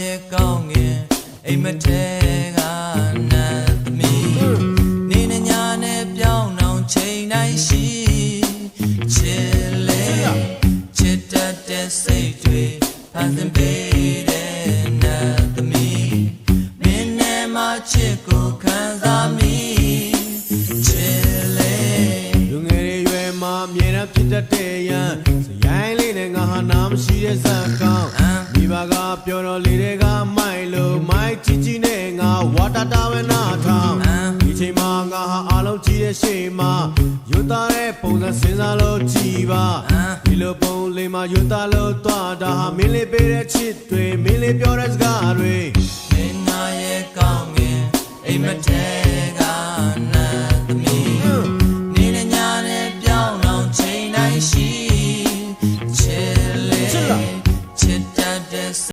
ရဲ့ကောင်းငင်အိမ်မထဲကနတ်သမီးနေနညာနဲ့ပြောင်းအောင်ချိန်တိုင်းရှိချစ်လေချစ်တတ်တဲ့စိတ်တွေဖန်ဆင်းပေးတဲ့နတ်သမီးမင်းနဲ့မှချစ်ကိုခံစားမိချစ်လေလူငယ်တွေရွယ်မှာအမြဲတမ်းဖြစ်တတ်တဲ့ရန်စရိုင်းလေးနဲ့ငါဟာနာမရှိတဲ့ဇက်ကောင် မိဘကပြောတော်လေးတွေကမိုက်လို့မိုက်ချီချီနဲ့ငါဝါတာတာဝနာထောင်းဒီချိန်မှာငါဟာအလုံးကြီးတဲ့ရှေ့မှာရွတ်သားတဲ့ပုံစံစဉ်းစားလို့ကြည်ပါဒီလိုပုံလေးမှာရွတ်သားလို့သွားတာဟာမင်းလေးပေးတဲ့ချစ်တွေမင်းလေးပြောတဲ့စကားတွေမင်းနာရဲ့ကောင်းငင်အိမ်မထဲကနာသမီးနေနဲ့ညနဲ့ပြောင်းအောင်ချိန်တိုင်းရှိ